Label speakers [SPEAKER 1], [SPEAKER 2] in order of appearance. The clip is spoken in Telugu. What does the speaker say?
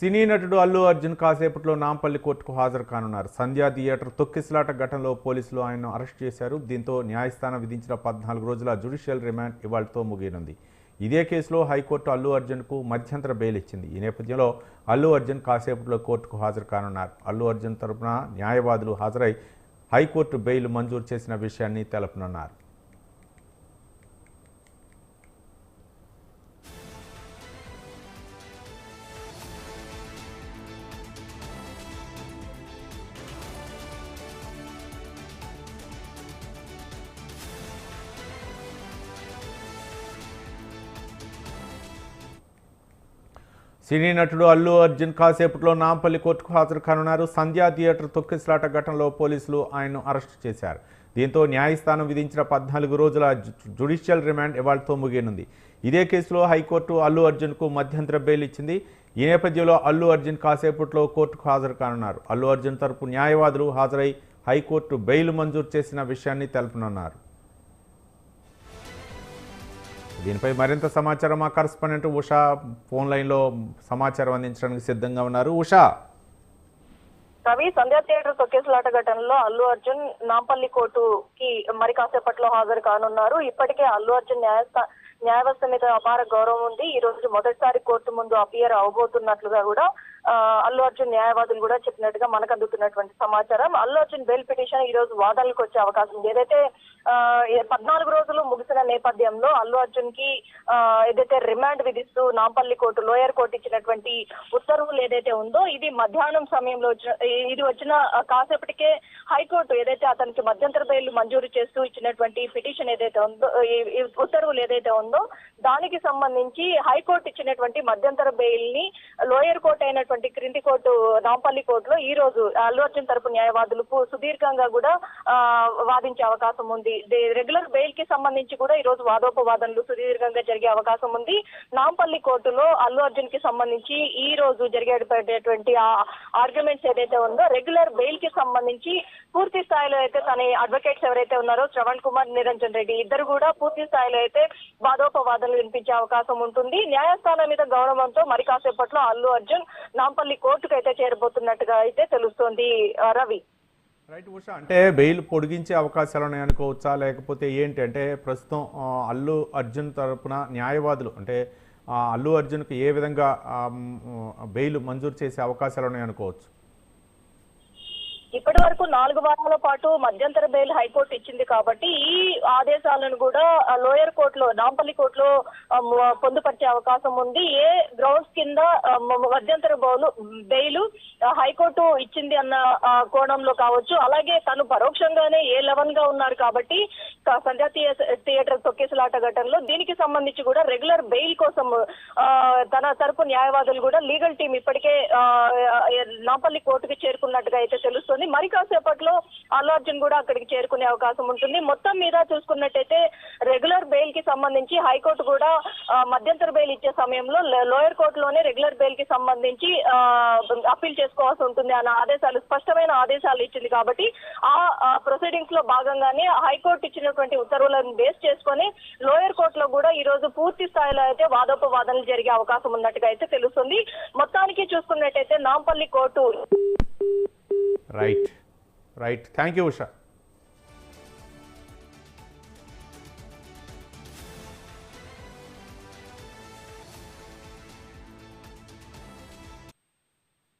[SPEAKER 1] సినీ నటుడు అల్లు అర్జున్ కాసేపట్లో నాంపల్లి కోర్టుకు హాజరు కానున్నారు. సంధ్యా థియేటర్ తొక్కిసలాట ఘటనలో పోలీసులు ఆయన్ను అరెస్ట్ చేశారు. దీంతో న్యాయస్థానం విధించిన పద్నాలుగు రోజుల జ్యుడిషియల్ రిమాండ్ ఇవాళతో ముగియనుంది. ఇదే కేసులో హైకోర్టు అల్లు అర్జున్కు మధ్యంతర బెయిల్ ఇచ్చింది. ఈ నేపథ్యంలో అల్లు అర్జున్ కాసేపట్లో కోర్టుకు హాజరు కానున్నారు. అల్లు అర్జున్ తరపున న్యాయవాదులు హాజరై హైకోర్టు బెయిల్ మంజూరు చేసిన విషయాన్ని తెలపనున్నారు. సినీ నటుడు అల్లు అర్జున్ కాసేపట్లో నాంపల్లి కోర్టుకు హాజరు కానున్నారు. సంధ్యా థియేటర్ తొక్కిసలాట ఘటనలో పోలీసులు ఆయన్ను అరెస్ట్ చేశారు. దీంతో న్యాయస్థానం విధించిన పద్నాలుగు రోజుల జు- రిమాండ్ ఇవాళతో ముగియనుంది. ఇదే కేసులో హైకోర్టు అల్లు అర్జున్కు మధ్యంతర బెయిల్ ఇచ్చింది. ఈ నేపథ్యంలో అల్లు అర్జున్ కాసేపట్లో కోర్టుకు హాజరు కానున్నారు. అల్లు అర్జున్ తరపు న్యాయవాదులు హాజరై హైకోర్టు బెయిల్ మంజూరు చేసిన విషయాన్ని తెలుపనున్నారు. దీనిపై మరింత సమాచారం మా కరస్పాండెంట్ ఉషా ఫోన్ లైన్లో సమాచారం అందించడానికి సిద్ధంగా ఉన్నారు. ఉషా.
[SPEAKER 2] రవి సంధ్యా థియేటర్ తొక్కేసలాట ఘటనలో అల్లు అర్జున్ నాంపల్లి కోర్టుకి మరి కాసేపట్లో హాజరు కానున్నారు. ఇప్పటికే అల్లు అర్జున్ న్యాయస్థా న్యాయవ్యవస్థ మీద అపార గౌరవం ఉంది. ఈ రోజు మొదటిసారి కోర్టు ముందు అపియర్ అవబోతున్నట్లుగా కూడా అల్లు అర్జున్ న్యాయవాదులు కూడా చెప్పినట్టుగా మనకు అందుతున్నటువంటి సమాచారం. అల్లు అర్జున్ బెయిల్ పిటిషన్ ఈ రోజు వాదనలకు వచ్చే అవకాశం ఉంది. ఏదైతే పద్నాలుగు రోజులు ముగిసిన నేపథ్యంలో అల్లు అర్జున్కి ఏదైతే రిమాండ్ విధిస్తూ నాంపల్లి కోర్టు లోయర్ కోర్టు ఇచ్చినటువంటి ఉత్తర్వులు ఏదైతే ఉందో ఇది మధ్యాహ్నం సమయంలో వచ్చిన ఇది వచ్చిన కాసేపటికే హైకోర్టు ఏదైతే అతనికి మధ్యంతర బెయిల్ మంజూరు చేస్తూ ఇచ్చినటువంటి పిటిషన్ ఏదైతే ఉందో ఉత్తర్వులు ఏదైతే ఉందో దానికి సంబంధించి హైకోర్టు ఇచ్చినటువంటి మధ్యంతర బెయిల్ని లోయర్ కోర్టు అయినటువంటి క్రింది కోర్టు నాంపల్లి కోర్టులో ఈ రోజు అల్లు అర్జున్ తరపు న్యాయవాదులకు సుదీర్ఘంగా కూడా వాదించే అవకాశం ఉంది. రెగ్యులర్ బెయిల్కి సంబంధించి కూడా ఈ రోజు వాదోపవాదనలు సుదీర్ఘంగా జరిగే అవకాశం ఉంది. నాంపల్లి కోర్టులో అల్లు అర్జున్కి సంబంధించి ఈ రోజు జరిగేటటువంటి ఆ ఆర్గ్యుమెంట్స్ ఏదైతే ఉందో రెగ్యులర్ బెయిల్కి సంబంధించి పూర్తి స్థాయిలో అయితే తన అడ్వకేట్స్ ఎవరైతే ఉన్నారో శ్రవణ్ కుమార్ నిరంజన్ రెడ్డి ఇద్దరు కూడా పూర్తి స్థాయిలో అయితే వాదోపవాదనలు వినిపించే అవకాశం ఉంటుంది. న్యాయస్థానం మీద గౌరవంతో మరి కాసేపట్లో అల్లు అర్జున్ నాంపల్లి కోర్టుకు అయితే చేరబోతున్నట్టుగా అయితే తెలుస్తోంది రవి.
[SPEAKER 1] రైట్ ఉష అంటే బెయిల్ పొడిగించే అవకాశాలు ఉన్నాయనుకోవచ్చా లేకపోతే ఏంటి? అంటే ప్రస్తుతం అల్లు అర్జున్ తరపున న్యాయవాదులు అంటే అల్లు అర్జున్కి ఏ విధంగా బెయిల్ మంజూరు చేసే అవకాశాలు ఉన్నాయనుకోవచ్చు
[SPEAKER 2] ఇప్పటి వరకు నాలుగు వారాల పాటు మధ్యంతర బెయిల్ హైకోర్టు ఇచ్చింది కాబట్టి ఈ ఆదేశాలను కూడా లోయర్ కోర్టులో నాంపల్లి కోర్టులో పొందుపరిచే అవకాశం ఉంది. ఏ గ్రౌండ్స్ కింద మధ్యంతర బౌలు బెయిల్ హైకోర్టు ఇచ్చింది అన్న కోణంలో కావచ్చు. అలాగే తను పరోక్షంగానే ఏ లెవెన్గా ఉన్నారు కాబట్టి సంధ్యా థియేటర్ తొక్కేసలాట ఘటనలో దీనికి సంబంధించి కూడా రెగ్యులర్ బెయిల్ కోసం తన తరపు న్యాయవాదులు కూడా లీగల్ టీం ఇప్పటికే ఆ, నాంపల్లి కోర్టుకి చేరుకున్నట్టుగా అయితే తెలుస్తుంది. మరి కాసేపట్లో అల్లు అర్జున్ కూడా అక్కడికి చేరుకునే అవకాశం ఉంటుంది. మొత్తం మీద చూసుకున్నట్టయితే రెగ్యులర్ బెయిల్కి సంబంధించి హైకోర్టు కూడా మధ్యంతర బెయిల్ ఇచ్చే సమయంలో లోయర్ కోర్టులోనే రెగ్యులర్ బెయిల్కి సంబంధించి అప్పీల్ చేసుకోవాల్సి ఉంటుంది అన్న ఆదేశాలు స్పష్టమైన ఆదేశాలు ఇచ్చింది కాబట్టి ఆ ప్రొసీడింగ్స్లో భాగంగానే హైకోర్టు ఇచ్చిన ఇచ్చినటువంటి ఉత్తర్వులను బేస్ చేసుకొని లోయర్ కోర్టులో కూడా ఈ రోజు పూర్తి స్థాయిలో అయితే వాదోపవాదనలు జరిగే అవకాశం ఉన్నట్టుగా అయితే తెలుస్తుంది. మొత్తానికి చూసుకున్నట్టయితే Nampally court
[SPEAKER 1] right right thank you Usha